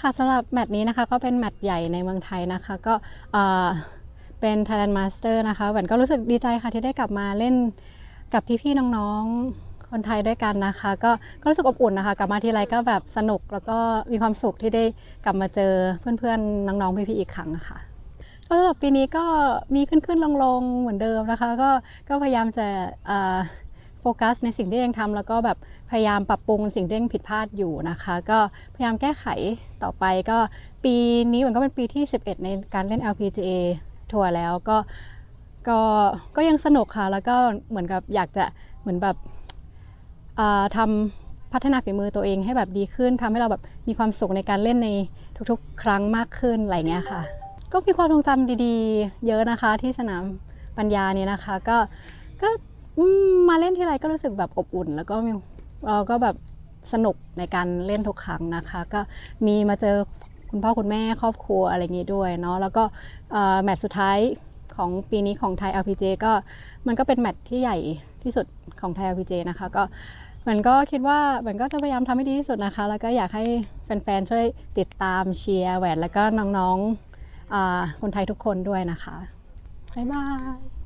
ค่ะสำหรับแมตช์นี้นะคะก็เป็นแมตช์ใหญ่ในเมืองไทยนะคะก็เป็น Thailand Master นะคะแหวนก็รู้สึกดีใจค่ะที่ได้กลับมาเล่นกับพี่ๆน้องๆคนไทยด้วยกันนะคะ ก็ก็รู้สึกอบอุ่นนะคะกลับมาทีไรก็แบบสนุกแล้วก็มีความสุขที่ได้กลับมาเจอเพื่อนๆน้องๆพี่ๆอีกครั้งนะคะก็สำหรับปีนี้ก็มีขึ้นๆลงๆเหมือนเดิมนะคะ ก็ก็พยายามจะ โฟกัสในสิ่งที่ยังทำแล้วก็แบบพยายามปรับปรุงสิ่งที่ยังผิดพลาดอยู่นะคะ ก็พยายามแก้ไขต่อไปก็ปีนี้มันก็เป็นปีที่ 11 ในการเล่น LPGA ทัวร์แล้วก็ก็ก็ยังสนุกค่ะ แล้วก็เหมือนกับอยากจะเหมือนแบบอ่าทำพัฒนาฝีมือตัวเองให้แบบดีขึ้นทำให้เราแบบมีความสุขในการเล่นในทุกๆ ครั้งมากขึ้นอะไรเงี้ยค่ะ ก็มีความทรงจำดีๆ เยอะนะคะที่สนามปัญญานี้นะคะ ก็ก็ มาเล่นที่ไรก็รู้สึกแบบอบอุ่น แล้วก็มีเราก็แบบสนุกในการเล่นทุกครั้งนะคะ ก็มีมาเจอคุณพ่อคุณแม่ครอบครัวอะไรอย่างงี้ด้วยเนาะแล้วก็แมตช์สุดท้ายของปีนี้ของไทย LPG ก็มันก็เป็นแมตช์ที่ใหญ่ที่สุดของไทย LPG นะคะก็มันก็คิดว่ามันก็จะพยายามทำให้ดีที่สุดนะคะ แล้วก็อยากให้แฟนๆช่วยติดตามเชียร์แหวนแล้วก็น้องๆคนไทยทุกคนด้วยนะคะบ๊ายบาย